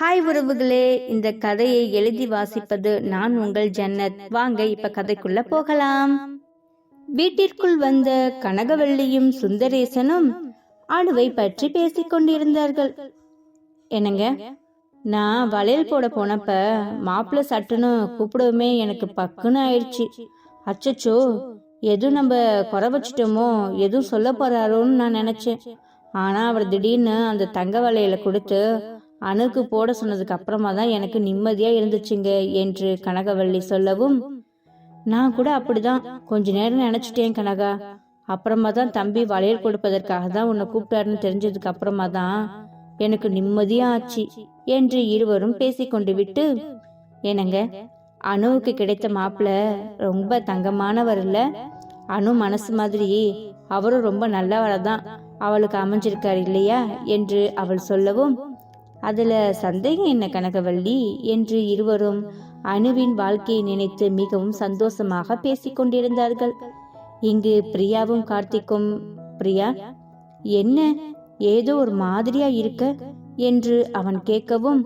Hi உறவுகளே இந்த கதையை எழுதி வாசிப்பது நான் உங்கள் ஜன்னத். வாங்க இப்ப கதைக்குள்ள போகலாம். வீட்டிற்குள் வந்த கனகவல்லியும் சுந்தரேசனும் அணுவை பற்றி பேசிக் கொண்டிருந்தார்கள். என்னங்க? நான் வளையல் போட போனப்ப மாப்பிள்ளை சட்டுன்னு கூப்பிடவுமே எனக்கு பக்குன்னு ஆயிடுச்சு. அச்சச்சோ எதுவும் நம்ம குறை வச்சிட்டோமோ எதுவும் சொல்ல போறாரோன்னு நான் நினைச்சேன். ஆனா அவர் திடீர்னு அந்த தங்க வளையலை கொடுத்து அணுக்கு போட சொன்னதுக்கு அப்புறமா தான் எனக்கு நிம்மதியா இருந்துச்சுங்க என்று கனகவள்ளி சொல்லவும் நான் கூட அப்படிதான். கொஞ்ச நேரம் நினைச்சிட்டேன் கனகா. அப்புறமா தான் தம்பி வளையல் கொடுப்பதற்காக தான் உன்னை கூப்பிட்டாருன்னு தெரிஞ்சதுக்கு அப்புறமா தான் எனக்கு நிம்மதியா ஆச்சு என்று இருவரும் பேசிக்கொண்டு விட்டு என்னங்க அணுவுக்கு கிடைத்த மாப்பிள்ள ரொம்ப தங்கமானவர் இல்ல? அணு மனசு மாதிரி அவரும் ரொம்ப நல்லவரை தான். அவளுக்கு அமைஞ்சிருக்காரு இல்லையா? என்று அவள் சொல்லவும் அதில் சந்தேகம் என்ன கனகவல்லி என்று இருவரும் அணுவின் வாழ்க்கையை நினைத்து மிகவும் சந்தோஷமாக பேசிக்கொண்டிருந்தார்கள் இங்கு பிரியாவும் கார்த்திக்கும் பிரியா என்ன? ஏதோ ஒரு மாதிரியா இருக்க? என்று அவன் கேட்கவும்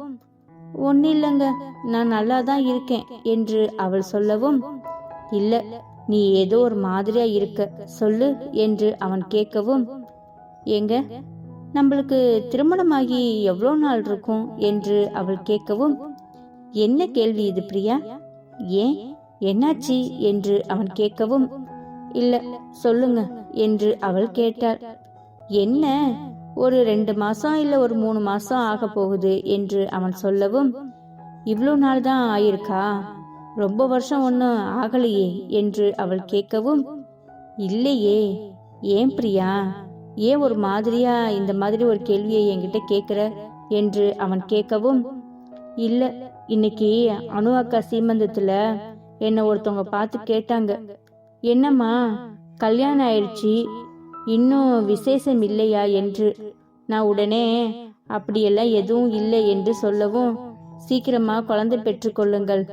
ஒன்னும் இல்லைங்க நான் நல்லா தான் இருக்கேன் என்று அவள் சொல்லவும் இல்ல நீ ஏதோ ஒரு மாதிரியா இருக்க சொல்லு என்று அவன் கேட்கவும் ஏங்க நம்மளுக்கு திருமணமாகி எவ்வளோ நாள் இருக்கும் என்று அவள் கேட்கவும் என்ன கேள்வி இது பிரியா? ஏன்? என்னாச்சு? என்று அவன் கேட்கவும் இல்ல சொல்லுங்க என்று அவள் கேட்டாள். என்ன? ஒரு ரெண்டு மாசம் இல்ல ஒரு மூணு மாசம் ஆக போகுது என்று அவன் சொல்லவும் இவ்வளோ நாள் தான் ஆயிருக்கா? ரொம்ப வருஷம் ஒன்றும் ஆகலையே என்று அவள் கேட்கவும் இல்லையே. ஏன் பிரியா? ஏன் ஒரு மாதிரியா இந்த மாதிரி ஒரு கேள்வியை என்கிட்ட கேட்குற என்று அவன் கேட்கவும் இல்லை இன்னைக்கு அணு அக்கா சீமந்தத்தில் என்னை ஒருத்தவங்க பார்த்து கேட்டாங்க. என்னம்மா கல்யாணம் ஆயிடுச்சு இன்னும் விசேஷம் இல்லையா? என்று நான் உடனே அப்படியெல்லாம் எதுவும் இல்லை என்று சொல்லவும் சீக்கிரமா குழந்தை பெற்றுக்கொள்ளுங்கள்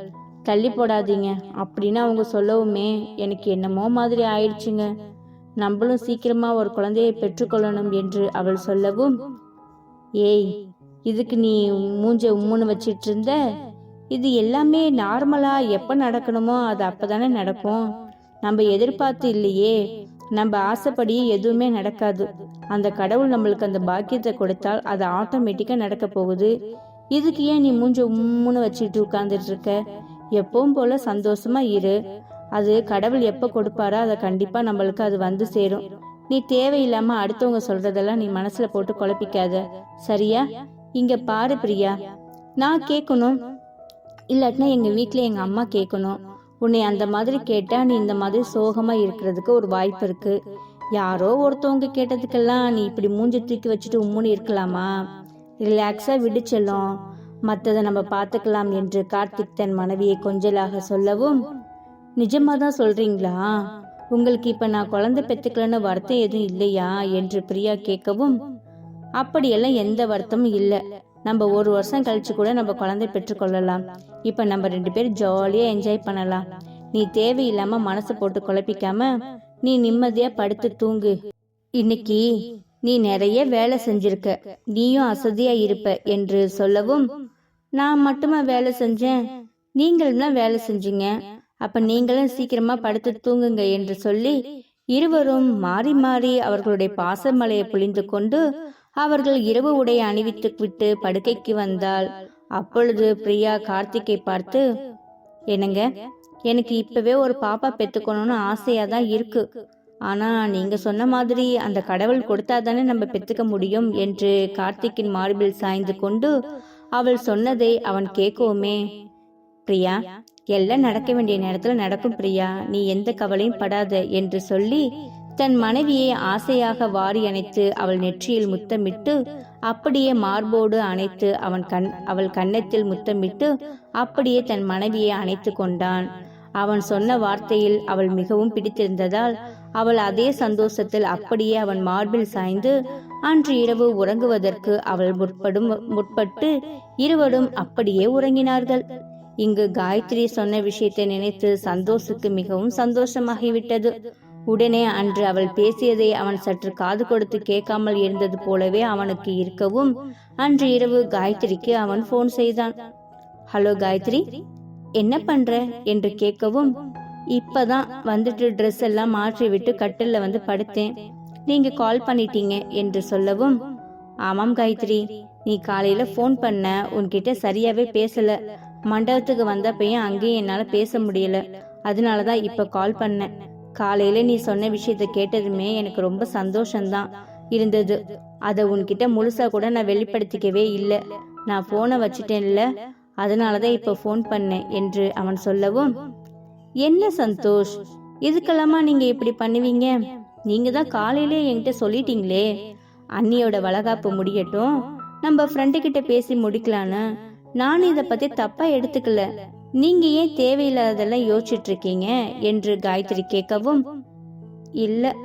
தள்ளி போடாதீங்க. அப்படின்னு அவங்க சொல்லவுமே எனக்கு என்னமோ மாதிரி ஆயிடுச்சுங்க. நம்மளும் சீக்கிரமா ஒரு குழந்தையை பெற்றுக்கொள்ளணும் என்று அவள் சொல்லவும் ஏய் இதுக்கு நீ மூஞ்ச உம்முன்னு வச்சிட்டு இருந்த இது எல்லாமே நார்மலா எப்ப நடக்கணுமோ அது அப்பதானே நடக்கும். நம்ம எதிர்பார்த்து இல்லையே. நம்ம ஆசைப்படி எதுவுமே நடக்காது. அந்த கடவுள் நம்மளுக்கு அந்த பாக்கியத்தை கொடுத்தால் அது ஆட்டோமேட்டிக்கா நடக்க போகுது. இதுக்கு ஏன் நீ மூஞ்ச உம்முன்னு வச்சுட்டு உட்கார்ந்துட்டு இருக்க? எப்பவும் போல சந்தோஷமா இரு. அது கடவுள் எப்போ கொடுப்பாரோ அதை கண்டிப்பாக நம்மளுக்கு அது வந்து சேரும். நீ தேவையில்லாம அடுத்தவங்க சொல்றதெல்லாம் நீ மனசுல போட்டு குழப்பிக்காத. சரியா? இங்க பாரு பிரியா. நான் கேட்கணும். இல்லாட்டினா எங்க வீட்டில் எங்க அம்மா கேட்கணும். உன்னை அந்த மாதிரி கேட்டா நீ இந்த மாதிரி சோகமா இருக்கிறதுக்கு ஒரு வாய்ப்பு இருக்கு. யாரோ ஒருத்தவங்க கேட்டதுக்கெல்லாம் நீ இப்படி மூஞ்சி தூக்கி வச்சுட்டு உம்முன்னு இருக்கலாமா? ரிலாக்ஸா விடுச்செல்லும் மற்றதை நம்ம பார்த்துக்கலாம் என்று கார்த்திக் தன் மனைவியை கொஞ்சலாக சொல்லவும் நிஜமா தான் சொல்றீங்களா? உங்களுக்கு இப்ப நான் குழந்தை பெத்துக்கலன்னு வருத்தம் எதுவும் இல்லையா? என்று பிரியா கேட்கவும் அப்படியெல்லாம் எந்த வருத்தமும் இல்லை. நம்ம ஒரு வருஷம் கழிச்சு கூட நம்ம குழந்தை பெற்றுக்கொள்ளலாம். இப்ப நம்ம ரெண்டு பேரும் ஜாலியா என்ஜாய் பண்ணலாம். நீ தேவையில்லாம மனசை போட்டு குழப்பிக்காம நீ நிம்மதியா படுத்து தூங்கு. இன்னைக்கு நீ நிறைய வேலை செஞ்சிருக்க. நீயும் அசதியா இருப்ப என்று சொல்லவும் நான் மட்டுமா வேலை செஞ்சேன்? நீங்களும் வேலை செஞ்சீங்க? அப்ப நீங்களும் சீக்கிரமா படுத்து தூங்குங்க என்று சொல்லி இருவரும் மாறி மாறி அவர்களுடைய பாசமலையை புளிந்து கொண்டு அவர்கள் இரவு உடை அணிவித்து விட்டு படுக்கைக்கு வந்தால் அப்பொழுது பிரியா கார்த்திக்கை பார்த்து என்னங்க எனக்கு இப்பவே ஒரு பாப்பா பெத்துக்கணும்னு ஆசையா தான் இருக்கு. ஆனா நீங்க சொன்ன மாதிரி அந்த கடவுள் கொடுத்தாதானே நம்ம பெத்துக்க முடியும் என்று கார்த்திக்கின் மார்பில் சாய்ந்து கொண்டு அவள் சொன்னதை அவன் கேட்கவுமே பிரியா எல்லாம் நடக்க வேண்டிய நேரத்துல நடக்கும் பிரியா. நீ எந்த கவலையும் படாத என்று சொல்லி தன் மனைவியை ஆசையாக வாரி அணைத்து அவள் நெற்றியில் முத்தமிட்டு அப்படியே மார்போடு அணைத்து அவன் கண் அவள் கன்னத்தில் முத்தமிட்டு அப்படியே தன் மனைவியை அணைத்து கொண்டான். அவன் சொன்ன வார்த்தையில் அவள் மிகவும் பிடித்திருந்ததால் அவள் அதே சந்தோஷத்தில் அப்படியே அவன் மார்பில் சாய்ந்து அன்று இரவு உறங்குவதற்கு அவள் முற்படும் முற்பட்டு இருவரும் அப்படியே உறங்கினார்கள். இங்கு காயத்ரி சொன்ன விஷயத்தை நினைத்து சந்தோஷுக்கு மிகவும் சந்தோஷமாகிவிட்டது. உடனே அன்று அவள் பேசியதை அவன் சற்று காது கொடுத்து கேட்காமல் இருந்தது போலவே அவனுக்கு இருக்கவும் அன்று இரவு காயத்ரிக்கு அவன் ஃபோன் செய்தான். ஹலோ காயத்ரி என்ன பண்ற? என்று கேட்கவும் இப்பதான் வந்துட்டு ட்ரெஸ் எல்லாம் மாற்றி விட்டு கட்டில்ல வந்து படுத்தேன். நீங்க கால் பண்ணிட்டீங்க என்று சொல்லவும் ஆமாம் காயத்ரி நீ காலையில ஃபோன் பண்ண உன்கிட்ட சரியாவே பேசல. மண்டபத்துக்கு வந்த பையன் அங்கேயும் என்னால் பேச முடியல. அதனால தான் இப்போ கால் பண்ணேன். காலையில் நீ சொன்ன விஷயத்த கேட்டதுமே எனக்கு ரொம்ப சந்தோஷம்தான் இருந்தது. அதை உன்கிட்ட முழுசாக கூட நான் வெளிப்படுத்திக்கவே இல்லை. நான் ஃபோனை வச்சுட்டேன்ல. அதனால தான் இப்போ ஃபோன் பண்ணேன் என்று அவன் சொல்லவும் என்ன சந்தோஷ்? இதுக்கெல்லாமா நீங்கள் இப்படி பண்ணுவீங்க? நீங்கள் தான் காலையிலே என்கிட்ட சொல்லிட்டீங்களே. அண்ணியோட வளகாப்பு முடியட்டும். நம்ம ஃப்ரெண்டு கிட்ட பேசி முடிக்கலான்னு. நான் இதை பத்தி தப்பா எடுத்துக்கல. நீங்க ஏன் தேவையில்லாததெல்லாம் யோசிச்சுட்டு இருக்கீங்க என்று காயத்ரி கேட்கவும் இல்ல.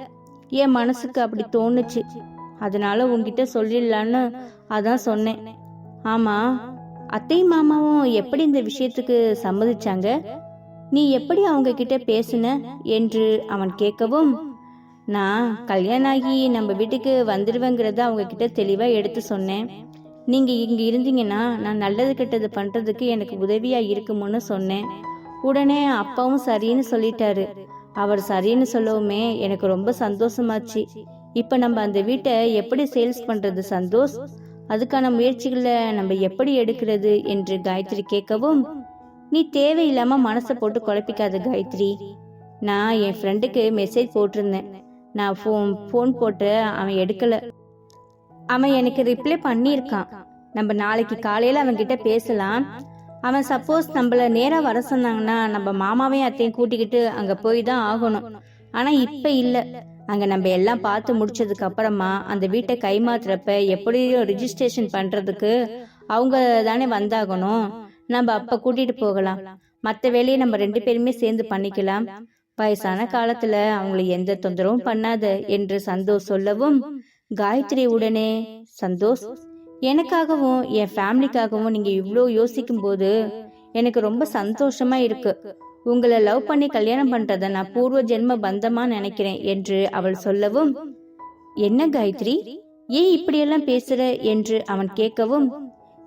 என் மனசுக்கு அப்படி தோணுச்சு. அதனால உங்ககிட்ட சொல்லிடலான்னு அதான் சொன்னேன். ஆமா. அத்தை மாமாவும் எப்படி இந்த விஷயத்துக்கு சம்மதிச்சாங்க? நீ எப்படி அவங்க கிட்ட பேசுன? என்று அவன் கேட்கவும் நான் கல்யாணம் ஆகி நம்ம வீட்டுக்கு வந்துடுவேங்கிறத அவங்க கிட்ட தெளிவா எடுத்து சொன்னேன். நீங்கள் இங்கே இருந்தீங்கன்னா நான் நல்லது கெட்டது பண்ணுறதுக்கு எனக்கு உதவியாக இருக்குமோன்னு சொன்னேன். உடனே அப்பாவும் சரின்னு சொல்லிட்டாரு. அவர் சரின்னு சொல்லவுமே எனக்கு ரொம்ப சந்தோஷமாச்சு. இப்போ நம்ம அந்த வீட்டை எப்படி சேல்ஸ் பண்ணுறது சந்தோஷ்? அதுக்கான முயற்சிகளை நம்ம எப்படி எடுக்கிறது என்று காயத்ரி கேட்கவும் நீ தேவையில்லாமல் மனசை போட்டு குழப்பிக்காத காயத்ரி. நான் என் ஃப்ரெண்டுக்கு மெசேஜ் போட்டிருந்தேன். நான் ஃபோன் ஃபோன் போட்டு அவன் எடுக்கலை. அவன் எனக்கு ரிப்ளை பண்ணியிருக்கான். நம்ம நாளைக்கு காலையில அவன் கிட்ட பேசலாம். அவன் சப்போஸ் நம்மள நேரா வர சொன்னாங்கன்னா நம்ம மாமாவையும் அத்தையும் கூட்டிக்கிட்டு அங்க போய் தான் ஆகணும். ஆனா இப்ப இல்ல. அங்க நம்ம எல்லாம் பார்த்து முடிச்சதுக்கு அப்புறமா அந்த வீட்டை கைமாத்துறப்ப எப்படியோ ரிஜிஸ்ட்ரேஷன் பண்றதுக்கு அவங்க தானே வந்தாகணும். நம்ம அப்ப கூட்டிட்டு போகலாம். மற்ற வேலையை நம்ம ரெண்டு பேருமே சேர்ந்து பண்ணிக்கலாம். வயசான காலத்துல அவங்கள எந்த தொந்தரவும் பண்ணாத என்று சந்தோஷ் சொல்லவும் காயத்ரி உடனே சந்தோஷ் எனக்காகவும் என் ஃபேமிலிக்காகவும் நீங்க இவ்வளோ யோசிக்கும் போது எனக்கு ரொம்ப சந்தோஷமா இருக்கு. உங்களை லவ் பண்ணி கல்யாணம் பண்றத நான் பூர்வ ஜென்ம பந்தமா நினைக்கிறேன் என்று அவள் சொல்லவும் என்ன காயத்ரி? ஏன் இப்படியெல்லாம் பேசுற? என்று அவன் கேட்கவும்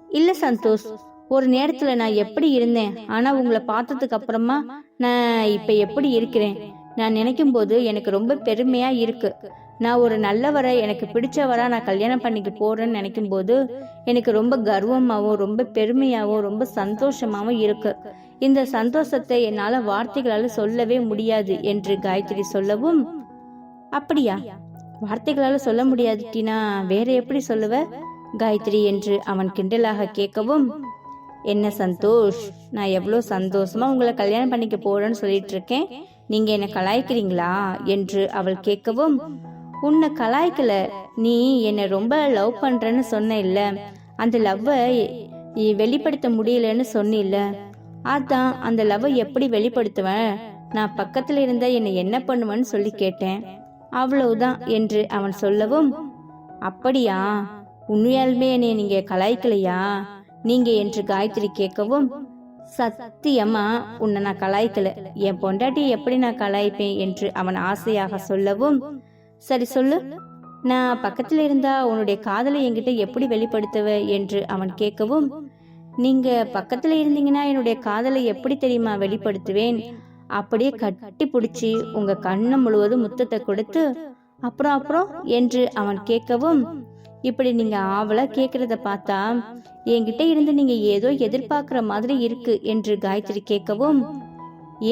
இல்ல சந்தோஷ் ஒரு நேரத்துல நான் எப்படி இருந்தேன்? ஆனா உங்களை பார்த்ததுக்கு அப்புறமா நான் இப்ப எப்படி இருக்கிறேன்? நான் நினைக்கும் போது எனக்கு ரொம்ப பெருமையா இருக்கு. நான் ஒரு நல்லவரை எனக்கு பிடிச்சவரா நான் கல்யாணம் பண்ணிக்க போறேன்னு நினைக்கும் போது எனக்கு ரொம்ப கர்வமாகவும் ரொம்ப பெருமையாகவும் ரொம்ப சந்தோஷமாகவும் இருக்கு. இந்த சந்தோஷத்தை என்னால வார்த்தைகளால சொல்லவே முடியாது என்று காயத்ரி சொல்லவும் அப்படியா? வார்த்தைகளால சொல்ல முடியாது டீனா. வேற எப்படி சொல்லுவ? காயத்ரி என்று அவன் கிண்டலாக கேட்கவும் என்ன சந்தோஷ் நான் எவ்வளோ சந்தோஷமா உங்களை கல்யாணம் பண்ணிக்க போறேன்னு சொல்லிட்டு இருக்கேன். நீங்க என்ன கலாய்க்கிறீங்களா என்று அவள் கேட்கவும் உன்னை கலாய்க்கல. நீ என்னை ரொம்ப லவ் பண்றேன்னு சொன்ன இல்ல அந்த லவ்வை வெளிப்படுத்த முடியலன்னு சொன்னில்ல. அதான் அந்த லவ்வை எப்படி வெளிப்படுத்துவேன்? நான் பக்கத்துல இருந்த என்னை என்ன பண்ணுவேன்னு சொல்லி கேட்டேன். அவ்வளவுதான் என்று அவன் சொல்லவும் அப்படியா? உண்மையாலுமே என்னை நீங்க கலாய்க்கலையா? நீங்க என்று காயத்ரி கேட்கவும் சத்தியமா உன்னை நான் கலாய்க்கல. என் பொண்டாட்டி எப்படி நான் கலாய்ப்பேன் என்று அவன் ஆசையாக சொல்லவும் சரி சொல்லு. நான் பக்கத்துல இருந்தா உன்னுடைய காதலை என்கிட்ட எப்படி வெளிப்படுத்துவ? என்று அவன் கேட்கவும் நீங்க பக்கத்துல இருந்தீங்கன்னா என்னுடைய காதலை எப்படி தெரியுமா வெளிப்படுத்துவேன்? அப்படியே கட்டி பிடிச்சி உங்க கண்ணு முழுவதும் முத்தத்தை கொடுத்து அப்புறம் அப்புறம்? என்று அவன் கேட்கவும் இப்படி நீங்க ஆவலா கேக்குறத பார்த்தா என்கிட்ட இருந்து நீங்க ஏதோ எதிர்பார்க்கிற மாதிரி இருக்கு என்று காயத்ரி கேட்கவும்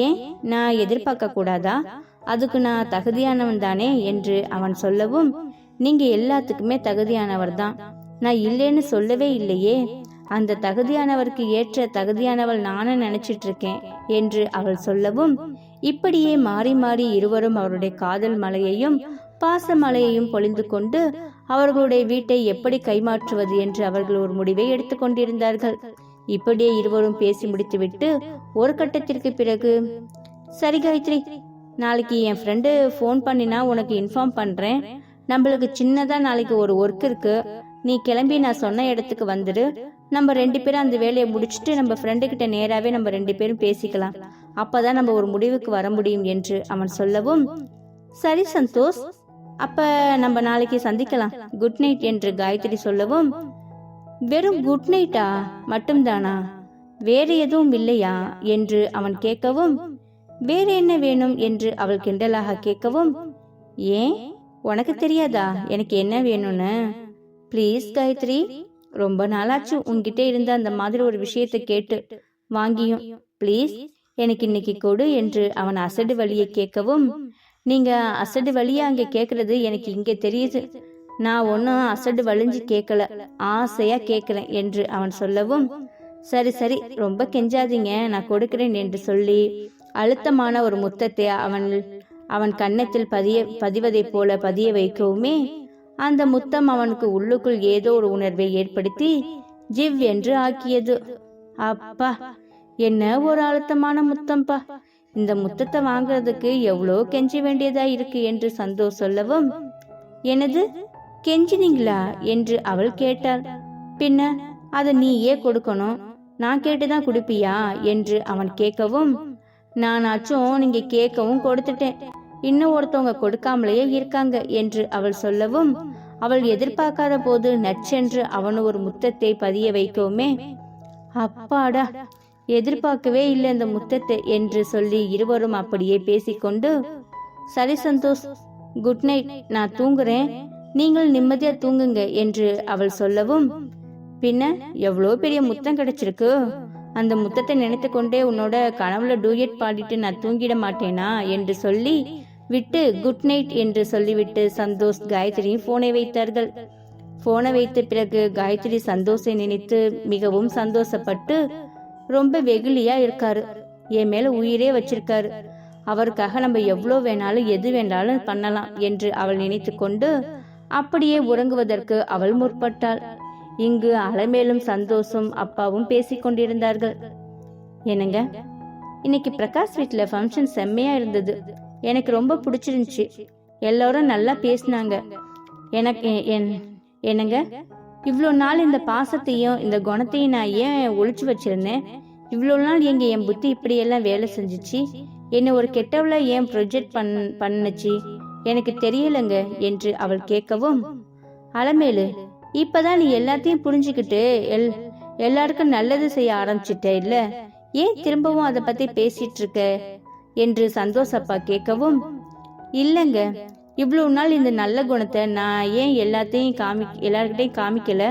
ஏன்? நான் எதிர்பார்க்க கூடாதா? அதுக்கு நான் தகுதியானவன் தானே? என்று அவன் சொல்லவும் நீங்க எல்லாத்துக்குமே தகுதியானவர் தான். நான் இல்லைன்னு சொல்லவே இல்லையே. அந்த தகுதியானவருக்கு ஏற்ற தகுதியானவள் நானும் நினைச்சிட்டு இருக்கேன் என்று அவள் சொல்லவும் இப்படியே மாறி மாறி இருவரும் அவருடைய காதல் மலையையும் பாச மலையையும் பொழிந்து கொண்டு அவர்களுடைய வீட்டை எப்படி கைமாற்றுவது என்று அவர்கள் ஒரு முடிவை எடுத்துக்கொண்டிருந்தார்கள் இப்படியே இருவரும் பேசி முடித்துவிட்டு ஒரு கட்டத்திற்கு பிறகு சரி காயத்ரி நாளைக்கு என் ஃப்ரெண்டு ஃபோன் பண்ணினா உனக்கு இன்ஃபார்ம் பண்ணுறேன் நம்மளுக்கு சின்னதாக நாளைக்கு ஒரு ஒர்க் இருக்கு. நீ கிளம்பி நான் சொன்ன இடத்துக்கு வந்துடு நம்ம ரெண்டு பேரும் அந்த வேலையை முடிச்சுட்டு நம்ம ஃப்ரெண்டு கிட்ட நேராகவே நம்ம ரெண்டு பேரும் பேசிக்கலாம். அப்பதான் நம்ம ஒரு முடிவுக்கு வர முடியும் என்று அவன் சொல்லவும் சரி சந்தோஷ் அப்ப நம்ம நாளைக்கு சந்திக்கலாம். குட் நைட் என்று காயத்ரி சொல்லவும் வெறும் குட் நைட்டா மட்டும்தானா? வேறு எதுவும் இல்லையா? என்று அவன் கேட்கவும் வேற என்ன வேணும்? என்று அவள் கிண்டலாக கேட்கவும் ஏன்? உனக்கு தெரியாதா? எனக்கு என்ன வேணும்னு? ப்ளீஸ் காயத்ரி. ரொம்ப நாளாச்சு உன்கிட்ட இருந்த அந்த மாதிரி ஒரு விஷயத்தை கேட்டு வாங்கியும். ப்ளீஸ் எனக்கு இன்னைக்கு கொடு என்று அவன் அசடு வழியை கேட்கவும் நீங்க அசடு வழியா அங்க கேக்குறது எனக்கு இங்க தெரியுது. நான் ஒன்னும் அசடு வலிஞ்சு கேட்கல ஆசையா கேட்கிறேன் என்று அவன் சொல்லவும் சரி சரி ரொம்ப கெஞ்சாதீங்க. நான் கொடுக்கிறேன் என்று சொல்லி அழுத்தமான ஒரு முத்தத்தை அவன் அவன் கன்னத்தில் பதிய பதிவதைப் போல பதிய வைக்கவுமே அந்த முத்தம் அவனுக்கு உள்ளுக்குள் ஏதோ ஒரு உணர்வை ஏற்படுத்தி ஜிவ் என்று ஆக்கியது. அப்பா என்ன ஒரு அழுத்தமான முத்தம்பா? இந்த முத்தத்தை வாங்குறதுக்கு எவ்வளோ கெஞ்ச வேண்டியதா இருக்கு என்று சந்தோஷ் சொல்லவும் எனது கெஞ்சினீங்களா? என்று அவள் கேட்டாள். பின்ன அதை நீயே கொடுக்கணும். நான் கேட்டுதான் குடிப்பியா? என்று அவன் கேட்கவும் நானாச்சும் நீங்க கேட்கவும் கொடுத்துட்டேன். இன்னும் ஒருத்தவங்க கொடுக்காமலேயே இருக்காங்க என்று அவள் சொல்லவும் அவள் எதிர்பார்க்காத போது நச்சென்று அவன் ஒரு முத்தத்தை பதிய வைக்கவுமே அப்பாடா எதிர்பார்க்கவே இல்லை இந்த முத்தத்தை என்று சொல்லி இருவரும் அப்படியே பேசிக்கொண்டு சரி சந்தோஷ் குட் நைட் நான் தூங்குறேன். நீங்கள் நிம்மதியா தூங்குங்க என்று அவள் சொல்லவும் பின்ன எவ்வளோ பெரிய முத்தம் கிடைச்சிருக்கு? அந்த முத்தத்தை நினைத்து கொண்டே உன்னோட கனவுல டூயட் பாடிட்டு நான் தூங்கிட மாட்டேனா? என்று சொல்லி விட்டு குட் நைட் என்று சொல்லிவிட்டு சந்தோஷ் காயத்ரியும் போனை வைத்தார்கள். போனை வைத்த பிறகு காயத்ரி சந்தோஷை நினைத்து மிகவும் சந்தோஷப்பட்டு ரொம்ப வெகுளியா இருக்காரு. என் மேல உயிரே வச்சிருக்காரு. அவருக்காக நம்ம எவ்வளோ வேணாலும் எது வேணாலும் பண்ணலாம் என்று அவள் நினைத்து கொண்டு அப்படியே உறங்குவதற்கு அவள் முற்பட்டாள். இங்கு அலமேலும் சந்தோஷம் அப்பாவும் பேசிக் கொண்டிருந்தார்கள். என்னங்க இன்னைக்கு பிரகாஷ் வீட்டில் ஃபங்க்ஷன் செம்மையா இருந்தது. எனக்கு ரொம்ப பிடிச்சிருந்துச்சு. எல்லாரும் நல்லா பேசினாங்க. எனக்கு என் என்னங்க? இவ்வளோ நாள் இந்த பாசத்தையும் இந்த குணத்தையும் நான் ஏன் ஒழிச்சு வச்சிருந்தேன்? இவ்வளோ நாள் எங்க என் புத்தி இப்படியெல்லாம் வேலை செஞ்சுச்சு? என்னை ஒரு கெட்டவளா ஏன் ப்ரொஜெக்ட் பண் பண்ணுச்சு? எனக்கு தெரியலங்க என்று அவள் கேட்கவும் அலமேலு இப்பதான் நீ எல்லாத்தையும் புரிஞ்சுக்கிட்டு எல் எல்லாருக்கும் நல்லது செய்ய ஆரம்பிச்சிட்ட இல்ல? ஏன் திரும்பவும் அதை பத்தி பேசிட்டு இருக்க? என்று சந்தோஷப்பா கேட்கவும் இல்லைங்க இவ்வளவு நாள் இந்த நல்ல குணத்தை நான் ஏன் எல்லாத்தையும் காமி எல்லார்கிட்டையும் காமிக்கல?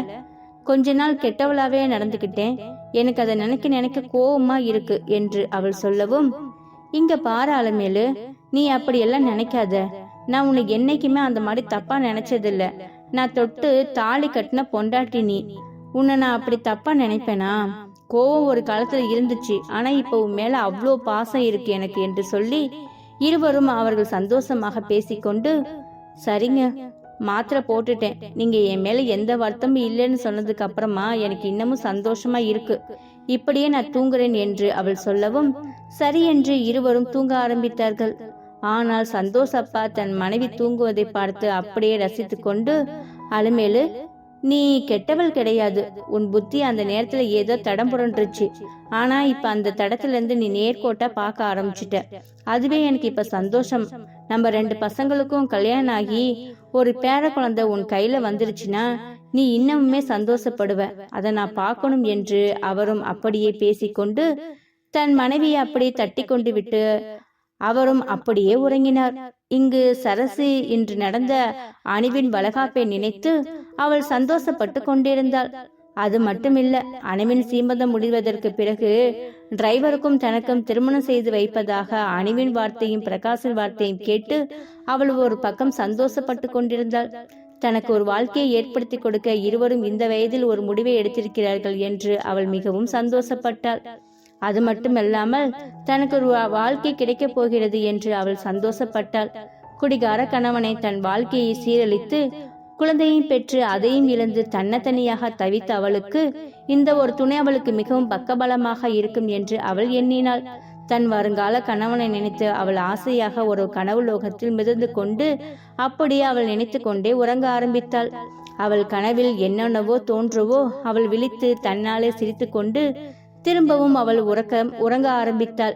கொஞ்ச நாள் கெட்டவளாவே நடந்துக்கிட்டேன் எனக்கு அதை நினைக்க நினைக்க கோவமா இருக்கு என்று அவள் சொல்லவும் இங்க பாரு அலமேலு நீ அப்படியெல்லாம் நினைக்காத. நான் உனக்கு என்னைக்குமே அந்த மாதிரி தப்பா நினைச்சதில்ல. நான் தொட்டு தாலி கட்டின பொண்டாட்டி நீ. உன்னை நான் அப்படி தப்பா நினைப்பேனா? கோவம் ஒரு காலத்துல இருந்துச்சு. ஆனா இப்ப உன் மேல அவ்வளோ பாசம் இருக்கு எனக்கு என்று சொல்லி இருவரும் அவர்கள் சந்தோஷமாக பேசிக்கொண்டு சரிங்க மாத்திரை போட்டுட்டேன். நீங்க என் மேல எந்த வருத்தமும் இல்லைன்னு சொன்னதுக்கு அப்புறமா எனக்கு இன்னமும் சந்தோஷமா இருக்கு. இப்படியே நான் தூங்குறேன் என்று அவள் சொல்லவும் சரி என்று இருவரும் தூங்க ஆரம்பித்தார்கள். ஆனால் சந்தோஷ் அப்பா தன் மனைவி தூங்குவதை பார்த்து அப்படியே ரசித்துக்கொண்டு கொண்டு அலுமேலு நீ கெட்டவள் கிடையாது. உன் புத்தி அந்த நேரத்துல ஏதோ தடம் புரண்டுருச்சு. ஆனா இப்ப அந்த தடத்துல இருந்து நீ நேர்கோட்டா பார்க்க ஆரம்பிச்சிட்ட. அதுவே எனக்கு இப்ப சந்தோஷம். நம்ம ரெண்டு பசங்களுக்கும் கல்யாணம் ஆகி ஒரு பேர குழந்தை உன் கையில வந்துருச்சுன்னா நீ இன்னமுமே சந்தோஷப்படுவ. அதை நான் பார்க்கணும் என்று அவரும் அப்படியே பேசிக்கொண்டு தன் மனைவியை அப்படியே தட்டி கொண்டு விட்டு அவரும் அப்படியே உறங்கினார். இங்கு சரசு இன்று நடந்த அணுவின் வளகாப்பை நினைத்து அவள் சந்தோஷப்பட்டு கொண்டிருந்தாள். அது மட்டுமில்ல அணுவின் சீமந்தம் முடிவதற்கு பிறகு டிரைவருக்கும் தனக்கும் திருமணம் செய்து வைப்பதாக அணுவின் வார்த்தையும் பிரகாசின் வார்த்தையும் கேட்டு அவள் ஒரு பக்கம் சந்தோஷப்பட்டு கொண்டிருந்தாள். தனக்கு ஒரு வாழ்க்கையை ஏற்படுத்தி கொடுக்க இருவரும் இந்த வயதில் ஒரு முடிவை எடுத்திருக்கிறார்கள் என்று அவள் மிகவும் சந்தோஷப்பட்டாள். அது மட்டுமல்லாமல் தனக்கு ஒரு வாழ்க்கை கிடைக்கப் போகிறது என்று அவள் சந்தோஷப்பட்டாள். குடிகார கணவனை தன் வாழ்க்கையை சீரழித்து குழந்தையும் பெற்று அதையும் இழந்து தன்னத்தனியாக தவித்த அவளுக்கு இந்த ஒரு துணை அவளுக்கு மிகவும் பக்கபலமாக இருக்கும் என்று அவள் எண்ணினாள். தன் வருங்கால கணவனை நினைத்து அவள் ஆசையாக ஒரு கனவு லோகத்தில் மிதந்து கொண்டு அப்படியே அவள் நினைத்து கொண்டே உறங்க ஆரம்பித்தாள். அவள் கனவில் என்னென்னவோ தோன்றவோ அவள் விழித்து தன்னாலே சிரித்து கொண்டு திரும்பவும் அவள் உறக்க உறங்க ஆரம்பித்தாள்.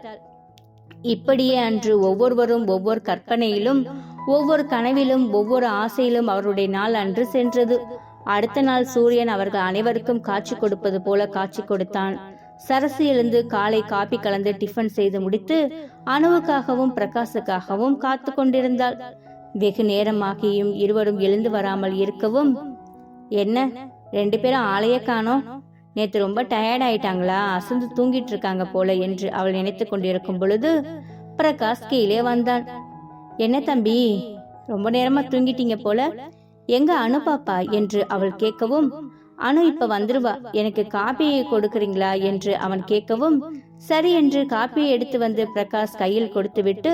இப்படியே அன்று ஒவ்வொருவரும் ஒவ்வொரு கற்பனையிலும் ஒவ்வொரு கனவிலும் ஒவ்வொரு ஆசையிலும் அவருடைய நாள் அன்று சென்றது. அடுத்த நாள் சூரியன் அவர்கள் அனைவருக்கும் காட்சி கொடுப்பது போல காட்சி கொடுத்தான். சரசு எழுந்து காலை காப்பி கலந்து டிஃபன் செய்து முடித்து அணுவுக்காகவும் பிரகாசுக்காகவும் காத்து கொண்டிருந்தாள். வெகு நேரமாகியும் இருவரும் எழுந்து வராமல் இருக்கவும் என்ன ரெண்டு பேரும் ஆளையே காணோம். நேத்து ரொம்ப டயர்ட் ஆயிட்டாங்களா? அசந்து தூங்கிட்டு இருக்காங்க போல என்று அவள் நினைத்து கொண்டிருக்கும் பொழுது பிரகாஷ் கீழே வந்தான். என்ன தம்பி ரொம்ப நேரமா தூங்கிட்டீங்க போல? எங்க அனு பாப்பா? என்று அவள் கேட்கவும் அனு இப்ப வந்துருவா. எனக்கு காப்பியை கொடுக்கறீங்களா? என்று அவன் கேட்கவும் சரி என்று காப்பியை எடுத்து வந்து பிரகாஷ் கையில் கொடுத்துவிட்டு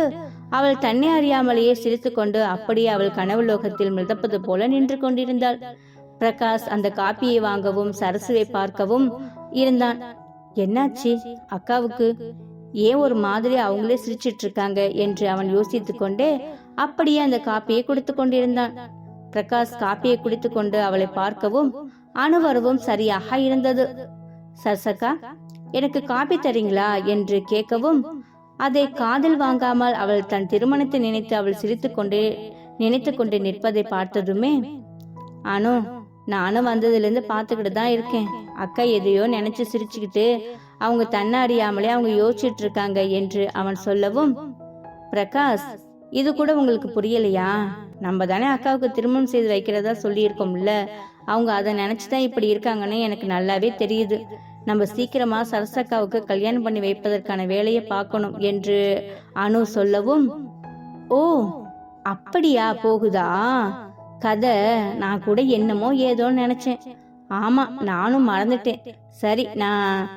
அவள் தன்னை அறியாமலேயே சிரித்து கொண்டு அப்படியே அவள் கனவு லோகத்தில் மிதப்பது போல நின்று கொண்டிருந்தாள். பிரகாஷ் அந்த காப்பியை வாங்கவும் சரசுவை பார்க்கவும் இருந்தான். என்னாச்சு? அக்காவுக்கு ஏன் ஒரு மாதிரி அவங்களே சிரிச்சிட்டு இருக்காங்க என்று அவன் யோசித்துக் கொண்டே அப்படியே அந்த காப்பியை குடித்து கொண்டிருந்தான். பிரகாஷ் காப்பியை குடித்து கொண்டு அவளை பார்க்கவும் அணுவரவும் சரியாக இருந்தது. சர்சக்கா எனக்கு காப்பி தரீங்களா? என்று கேட்கவும் அதை காதில் வாங்காமல் அவள் தன் திருமணத்தை நினைத்து அவள் சிரித்துக்கொண்டே நினைத்து கொண்டு நிற்பதை பார்த்ததுமே? அனு நானும் வந்ததுலேருந்து பார்த்துக்கிட்டு தான் இருக்கேன். அக்கா எதையோ நினைச்சு சிரிச்சுக்கிட்டு அவங்க தன்னை அறியாமலே அவங்க யோசிச்சுட்டு இருக்காங்க என்று அவன் சொல்லவும் பிரகாஷ் இது கூட உங்களுக்கு புரியலையா? நம்ம தானே அக்காவுக்கு திருமணம் செய்து வைக்கிறதா சொல்லியிருக்கோம்ல. அவங்க அதை நினைச்சு தான் இப்படி இருக்காங்கன்னு எனக்கு நல்லாவே தெரியுது. நம்ம சீக்கிரமா சரசக்காவுக்கு கல்யாணம் பண்ணி வைப்பதற்கான வேலையை பார்க்கணும் என்று அனு சொல்லவும் ஓ அப்படியா? போகுதா? கதை நான் கூட என்னமோ ஏதோன்னு நினைச்சேன். ஆமா நானும் மறந்துட்டேன். சரி நான்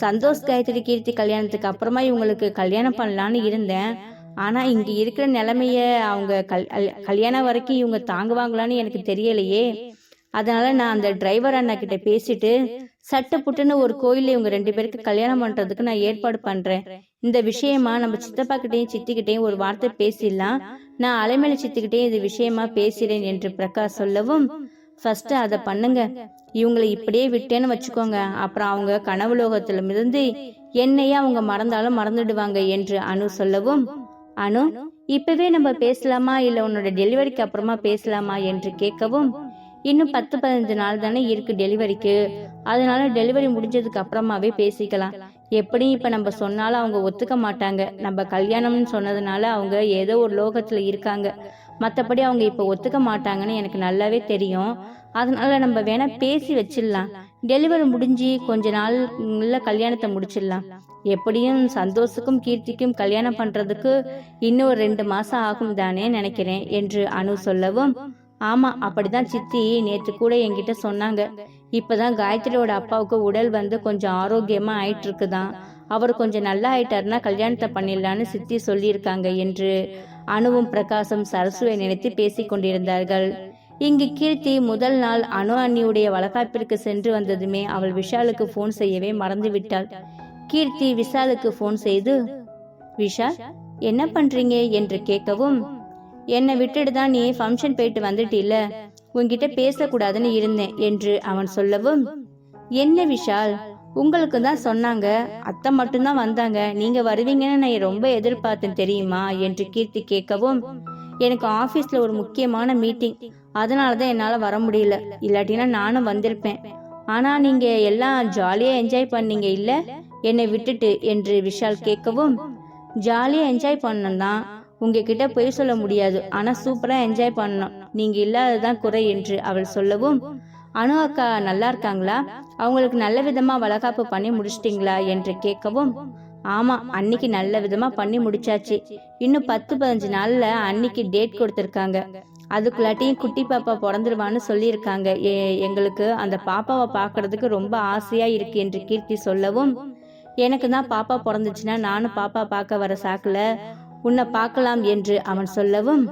சந்தோஷ் காயத்ரி கீர்த்தி கல்யாணத்துக்கு அப்புறமா இவங்களுக்கு கல்யாணம் பண்ணலான்னு இருந்தேன். ஆனா இங்க இருக்கிற நிலைமைய அவங்க கல் கல்யாணம் வரைக்கும் இவங்க தாங்குவாங்களான்னு எனக்கு தெரியலையே. அதனால நான் அந்த டிரைவர் அண்ணா கிட்ட பேசிட்டு சட்டை புட்டுன்னு ஒரு கோயில்ல இவங்க ரெண்டு பேருக்கு கல்யாணம் பண்றதுக்கு நான் ஏற்பாடு பண்றேன். இந்த விஷயமா நம்ம சித்தப்பா கிட்டயும் சித்திக்கிட்டையும் ஒரு வார்த்தை பேசிடலாம். நான் அலைமேல இது விஷயமா பேசுறேன் என்று பிரகாஷ் சொல்லவும் ஃபர்ஸ்ட் அதை பண்ணுங்க. இவங்களை இப்படியே விட்டேன்னு வச்சுக்கோங்க. அப்புறம் அவங்க கனவு லோகத்துல மிதந்து என்னையே அவங்க மறந்தாலும் மறந்துடுவாங்க என்று அனு சொல்லவும் அனு இப்பவே நம்ம பேசலாமா? இல்ல உன்னோட டெலிவரிக்கு அப்புறமா பேசலாமா? என்று கேட்கவும் இன்னும் பத்து பதினஞ்சு நாள் தானே இருக்கு டெலிவரிக்கு. அதனால டெலிவரி முடிஞ்சதுக்கு அப்புறமாவே பேசிக்கலாம். எப்படியும் இப்போ நம்ம சொன்னாலும் அவங்க ஒத்துக்க மாட்டாங்க. நம்ம கல்யாணம்னு சொன்னதுனால அவங்க ஏதோ ஒரு லோகத்தில் இருக்காங்க. மற்றபடி அவங்க இப்போ ஒத்துக்க மாட்டாங்கன்னு எனக்கு நல்லாவே தெரியும். அதனால நம்ம வேணா பேசி வச்சிடலாம். டெலிவரி முடிஞ்சு கொஞ்ச நாள்ல கல்யாணத்தை முடிச்சிடலாம். எப்படியும் சந்தோஷுக்கும் கீர்த்திக்கும் கல்யாணம் பண்ணுறதுக்கு இன்னும் ஒரு ரெண்டு மாதம் ஆகும் தானே நினைக்கிறேன் என்று அனு சொல்லவும் ஆமா அப்படிதான் சித்தி நேற்று கூட என்கிட்ட சொன்னாங்க. இப்பதான் காயத்ரியோட அப்பாவுக்கு உடல் வந்து கொஞ்சம் ஆரோக்கியமா ஆயிட்டு இருக்குதான் அவர் கொஞ்சம் நல்லா ஆயிட்டாருன்னா கல்யாணத்தை பண்ணிடலான்னு சித்தி சொல்லியிருக்காங்க என்று அணுவும் பிரகாசம் சரசுவை நினைத்து பேசிக் கொண்டிருந்தார்கள். இங்கு கீர்த்தி முதல் நாள் அணு அண்ணியுடைய வளகாப்பிற்கு சென்று வந்ததுமே அவள் விஷாலுக்கு ஃபோன் செய்யவே மறந்து விட்டாள் கீர்த்தி விஷாலுக்கு ஃபோன் செய்து விஷால் என்ன பண்றீங்க? என்று கேட்கவும் என்னை விட்டுட்டு தான் நீ ஃபங்க்ஷன் போயிட்டு வந்துட்டில்ல? உன்கிட்ட பேசக்கூடாதுன்னு இருந்தேன் என்று அவன் சொல்லவும் என்ன விஷால்? உங்களுக்கு தான் சொன்னாங்க. அத்தை மட்டும்தான் வந்தாங்க. நீங்க வருவீங்கன்னு நான் ரொம்ப எதிர்பார்த்தேன் தெரியுமா? என்று கீர்த்தி கேட்கவும் எனக்கு ஆபீஸ்ல ஒரு முக்கியமான மீட்டிங் அதனாலதான் என்னால வர முடியல. இல்லாட்டினா நானும் வந்திருப்பேன். ஆனா நீங்க எல்லாம் ஜாலியா என்ஜாய் பண்ணீங்க இல்ல? என்னை விட்டுட்டு என்று விஷால் கேட்கவும் ஜாலியா என்ஜாய் பண்ணணும் தான். உங்ககிட்ட பொய் சொல்ல முடியாது. ஆனா சூப்பரா என்ஜாய் பண்ணணும் நீங்க இல்லாததான் குறை என்று அவள் சொல்லவும் அனு அக்கா நல்லா இருக்காங்களா? அவங்களுக்கு நல்ல விதமா வளகாப்பு பண்ணி முடிச்சிட்டிங்களா? என்று கேட்கவும் ஆமா அன்னைக்கு நல்ல விதமா பண்ணி முடிச்சாச்சு. இன்னும் பத்து பதினஞ்சு நாள்ல அன்னைக்கு டேட் கொடுத்துருக்காங்க. அதுக்குள்ளாட்டியும் குட்டி பாப்பா பிறந்துருவான்னு சொல்லியிருக்காங்க. எங்களுக்கு அந்த பாப்பாவை பார்க்கறதுக்கு ரொம்ப ஆசையா இருக்கு என்று கீர்த்தி சொல்லவும் எனக்கு தான் பாப்பா பிறந்துச்சுன்னா நானும் பாப்பா பார்க்க வர சாக்குல உன்னை பார்க்கலாம் என்று அவன் சொல்லவும்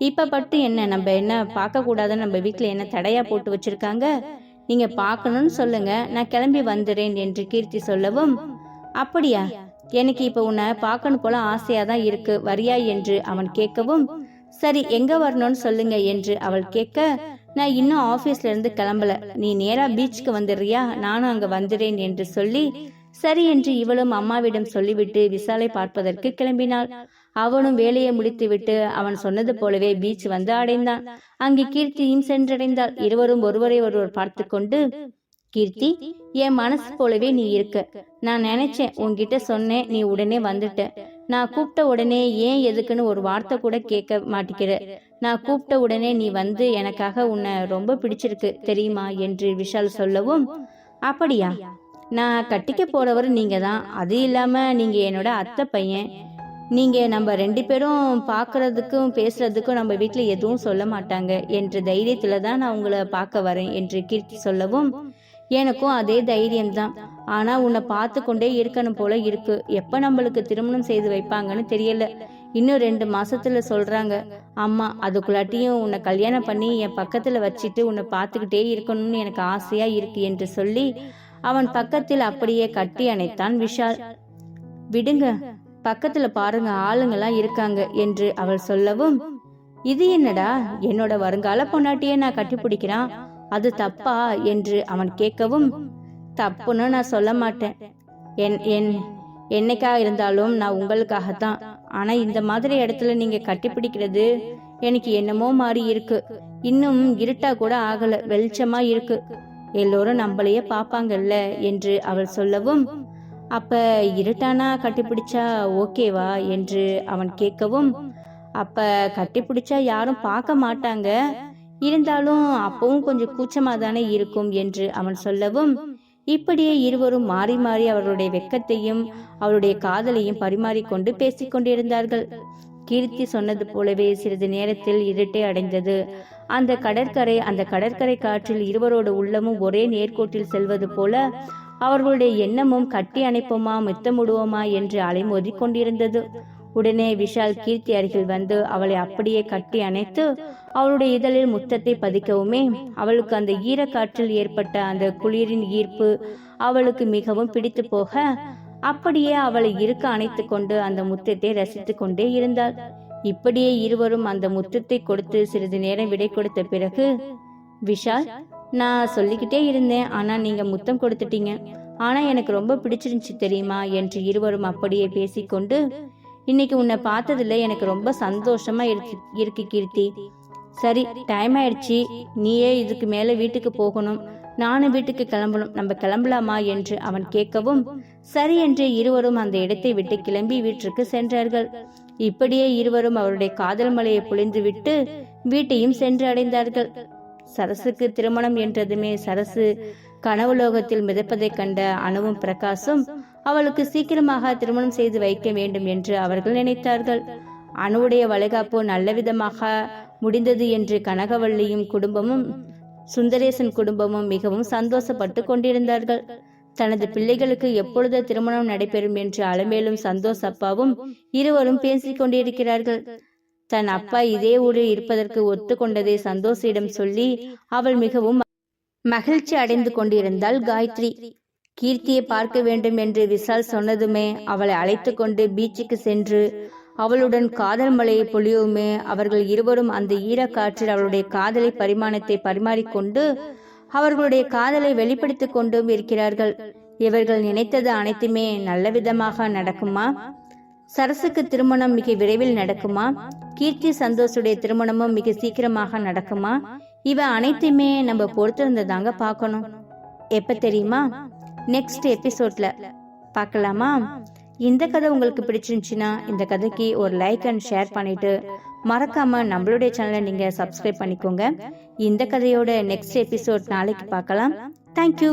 இப்ப பட்டு என்ன நம்ம என்ன பார்க்க கூடாதுன்னு நம்ம வீட்டுல என்ன தடையா போட்டு வச்சிருக்காங்க? நீங்க பார்க்கணும்னு சொல்லுங்க நான் கிளம்பி வந்துடுறேன் என்று கீர்த்தி சொல்லவும் அப்படியா? எனக்கு இப்ப உன்னை பார்க்கணும் போல ஆசையா தான் இருக்கு வரியா? என்று அவன் கேட்கவும் சரி எங்க வரணும்னு சொல்லுங்க என்று அவள் கேட்க நான் இன்னும் ஆபீஸ்ல இருந்து கிளம்பல. நீ நேரா பீச்சுக்கு வந்துடுறியா? நானும் அங்க வந்துடுறேன் என்று சொல்லி சரி என்று இவளும் அம்மாவிடம் சொல்லிவிட்டு விசாலை பார்ப்பதற்கு கிளம்பினாள். அவனும் வேலையை முடித்துவிட்டு அவன் சொன்னது போலவே பீச் வந்து அடைந்தான். அங்கு கீர்த்தியும் சென்றடைந்தாள். இருவரும் ஒருவரை ஒருவர் பார்த்து கொண்டு கீர்த்தி என் மனசு போலவே நீ இருக்க. நான் நினைச்சேன் உன்கிட்ட சொன்னேன் நீ உடனே வந்துட்ட. நான் கூப்பிட்ட உடனே ஏன் எதுக்குன்னு ஒரு வார்த்தை கூட கேட்க மாட்டேங்கிற. நான் கூப்பிட்ட உடனே நீ வந்து எனக்காக உன்னை ரொம்ப பிடிச்சிருக்கு தெரியுமா? என்று விஷால் சொல்லவும் அப்படியா? நான் கட்டிக்க போறவர் நீங்க தான் அது இல்லாம நீங்க என்னோட அத்தை பையன். நீங்கள் நம்ம ரெண்டு பேரும் பார்க்குறதுக்கும் பேசுகிறதுக்கும் நம்ம வீட்டில் எதுவும் சொல்ல மாட்டாங்க. என்ற தைரியத்தில் தான் நான் உங்களை பார்க்க வரேன் என்று கீர்த்தி சொல்லவும் எனக்கும் அதே தைரியம்தான். ஆனால் உன்னை பார்த்து கொண்டே இருக்கணும் போல இருக்கு. எப்போ நம்மளுக்கு திருமணம் செய்து வைப்பாங்கன்னு தெரியல. இன்னும் ரெண்டு மாசத்துல சொல்றாங்க. அம்மா அதுக்குள்ளாட்டியும் உன்னை கல்யாணம் பண்ணி என் பக்கத்துல வச்சுட்டு உன்னை பார்த்துக்கிட்டே இருக்கணும்னு எனக்கு ஆசையா இருக்கு என்று சொல்லி அவன் பக்கத்தில் அப்படியே கட்டி அணைத்தான் விஷால். விடுங்க பக்கத்துல பாருங்க ஆளுங்கெல்லாம் இருக்காங்க என்று அவள் சொல்லவும் இது என்னடா? என்னோட வருங்கால பொண்டாட்டியே நான் கட்டிப்பிடிக்கிறான் அது தப்பா? என்று அவன் கேட்கவும் தப்புன்னு நான் சொல்ல மாட்டேன். என் என் என்னைக்கா இருந்தாலும் நான் உங்களுக்காகத்தான். ஆனா இந்த மாதிரி இடத்துல நீங்க கட்டிப்பிடிக்கிறது எனக்கு என்னமோ மாதிரி இருக்கு. இன்னும் இருட்டா கூட ஆகல வெளிச்சமா இருக்கு. எல்லோரும் நம்மளையே பாப்பாங்கல்ல என்று அவள் சொல்லவும் அப்ப இருட்டானா கட்டிப்பிடிச்சா ஓகேவா என்று அவன் கேட்கவும் அப்ப கட்டிப்பிடிச்சா யாரும் பார்க்க மாட்டாங்க. இருந்தாலும் அப்பவும் கொஞ்சம் கூச்சமா தானே இருக்கும் என்று அவன் சொல்லவும் இப்படியே இருவரும் மாறி மாறி அவருடைய வெக்கத்தையும் அவருடைய காதலையும் பரிமாறிக்கொண்டு பேசிக் கொண்டிருந்தார்கள். கீர்த்தி சொன்னது போலவே சிறிது நேரத்தில் இருட்டே அடைந்தது. அந்த கடற்கரை அந்த கடற்கரை காற்றில் இருவரோட உள்ளமும் ஒரே நேர்கோட்டில் செல்வது போல அவர்களுடைய எண்ணமும் கட்டி அணைப்போமா முத்தமிடுவோமா என்று அலைமோதி கொண்டிருந்தது. உடனே விஷால் கீர்த்தி அருகில் வந்து அவளை அப்படியே கட்டி அணைத்து அவளுடைய இதழில் முத்தத்தை பதிக்கவுமே அவளுக்கு அந்த ஈரக்காற்றில் ஏற்பட்ட அந்த குளிரின் ஈர்ப்பு அவளுக்கு மிகவும் பிடித்து போக அப்படியே அவளை இருக்க அணைத்து கொண்டு அந்த முத்தத்தை ரசித்து கொண்டே இருந்தாள். இப்படியே இருவரும் அந்த முத்தத்தை கொடுத்து சிறிது நேரம் விடை கொடுத்த பிறகு விஷால் நான் சொல்லிக்கிட்டே இருந்தேன் ஆனால் நீங்கள் முத்தம் கொடுத்துட்டீங்க. ஆனால் எனக்கு ரொம்ப பிடிச்சிருந்துச்சு தெரியுமா என்று இருவரும் அப்படியே பேசிக்கொண்டு இன்னைக்கு உன்னை பார்த்ததுல எனக்கு ரொம்ப சந்தோஷமா இருக்கு இருக்கு கீர்த்தி. சரி டைம் ஆயிடுச்சு. நீயே இதுக்கு மேல வீட்டுக்கு போகணும். நானும் வீட்டுக்கு கிளம்பணும். நம்ம கிளம்பலாமா? என்று அவன் கேட்கவும் சரி என்று இருவரும் அந்த இடத்தை விட்டு கிளம்பி வீட்டிற்கு சென்றார்கள். இப்படியே இருவரும் அவருடைய காதல் மலையை பொழிந்துவிட்டு வீட்டையும் சென்று அடைந்தார்கள் சரசுக்கு திருமணம் என்றதுமே சரசு கனவுலோகத்தில் மிதப்பதைக் கண்ட அணுவும் பிரகாசும் அவளுக்கு சீக்கிரமாக திருமணம் செய்து வைக்க வேண்டும் என்று அவர்கள் நினைத்தார்கள். அணுவுடைய வளைகாப்பு நல்ல விதமாக முடிந்தது என்று கனகவள்ளியும் குடும்பமும் சுந்தரேசன் குடும்பமும் மிகவும் சந்தோஷப்பட்டு கொண்டிருந்தார்கள். தனது பிள்ளைகளுக்கு எப்பொழுது திருமணம் நடைபெறும் என்று அலமேலும் சந்தோஷ் அப்பாவும் இருவரும் பேசிக் கொண்டிருக்கிறார்கள். தன் அப்பா இதே ஊரில் இருப்பதற்கு ஒத்துக்கொண்டதை சந்தோஷிடம் சொல்லி அவள் மிகவும் மகிழ்ச்சி அடைந்து கொண்டிருந்தாள். காயத்ரி கீர்த்தியை பார்க்க வேண்டும் என்று விசால் சொன்னதுமே அவளை அழைத்து கொண்டு பீச்சுக்கு சென்று அவளுடன் காதல் மலையை பொழியவுமே அவர்கள் இருவரும் அந்த ஈரக்காற்றில் அவளுடைய காதலை பரிமாணத்தை பரிமாறிக்கொண்டு அவர்களுடைய காதலை வெளிப்படுத்திக் கொண்டும் இருக்கிறார்கள். இவர்கள் நினைத்தது அனைத்துமே நல்ல விதமாக நடக்குமா? சரசுக்கு திருமணம் மிக விரைவில் நடக்குமா? கீர்த்தி சந்தோஷுடைய திருமணமும் மிக சீக்கிரமாக நடக்குமா? இவ அனைத்தையுமே நம்ம பொறுத்திருந்ததாங்க பார்க்கணும். எப்ப தெரியுமா? நெக்ஸ்ட் எபிசோட்ல பார்க்கலாமா? இந்த கதை உங்களுக்கு பிடிச்சிருந்துச்சுன்னா இந்த கதைக்கு ஒரு லைக் அண்ட் ஷேர் பண்ணிட்டு மறக்காம நம்மளுடைய சேனலை நீங்க சப்ஸ்கிரைப் பண்ணிக்கோங்க. இந்த கதையோட நெக்ஸ்ட் எபிசோட் நாளைக்கு பார்க்கலாம். தேங்க்யூ